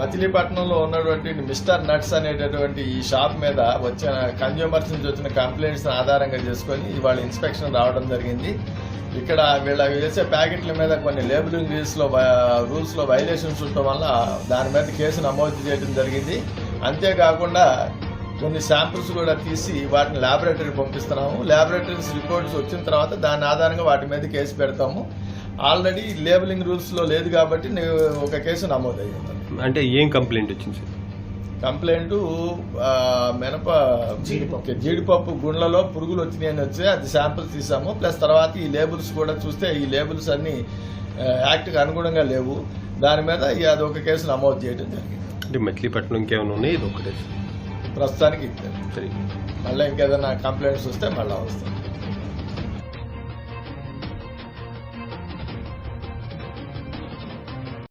మచిలీపట్నంలో ఉన్నటువంటి mister nuts అనేటటువంటి ఈ షాప్ మీద వచ్చిన కన్జ్యూమర్స్ నుంచి వచ్చిన కంప్లైంట్స్ ఆధారంగా చేసుకొని ఇవాళ ఇన్స్పెక్షన్ రావడం జరిగింది. ఇక్కడ వీళ్ళ వేసే ప్యాకెట్ల మీద కొన్ని లేబులింగ్ రూల్స్లో రూల్స్లో వైలేషన్స్ ఉండటం వల్ల దాని మీద కేసు నమోదు చేయడం జరిగింది. అంతేకాకుండా కొన్ని శాంపిల్స్ కూడా తీసి వాటిని ల్యాబొరేటరీ పంపిస్తున్నాము. ల్యాబొరేటరీస్ రిపోర్ట్స్ వచ్చిన తర్వాత దాని ఆధారంగా వాటి మీద కేసు పెడతాము. ఆల్రెడీ లేబులింగ్ రూల్స్లో లేదు కాబట్టి ఒక కేసు నమోదయ్యింది. అంటే ఏం కంప్లైంట్ వచ్చింది సార్? కంప్లైంట్ మినప జీడిపప్పు. గుండ్లలో పురుగులు వచ్చినాయని వచ్చి అది శాంపిల్స్ తీసాము. ప్లస్ తర్వాత ఈ లేబుల్స్ కూడా చూస్తే ఈ లేబుల్స్ అన్ని యాక్ట్కి అనుగుణంగా లేవు. దాని మీద అది ఒక కేసు నమోదు చేయడం జరిగింది. అంటే మచిలీపట్నం ఇంకేమైనా ఉన్నాయి? ఇది ఒకటే ప్రస్తుతానికి మళ్ళీ ఇంకేదైనా కంప్లైంట్స్ వస్తే మళ్ళీ వస్తాం.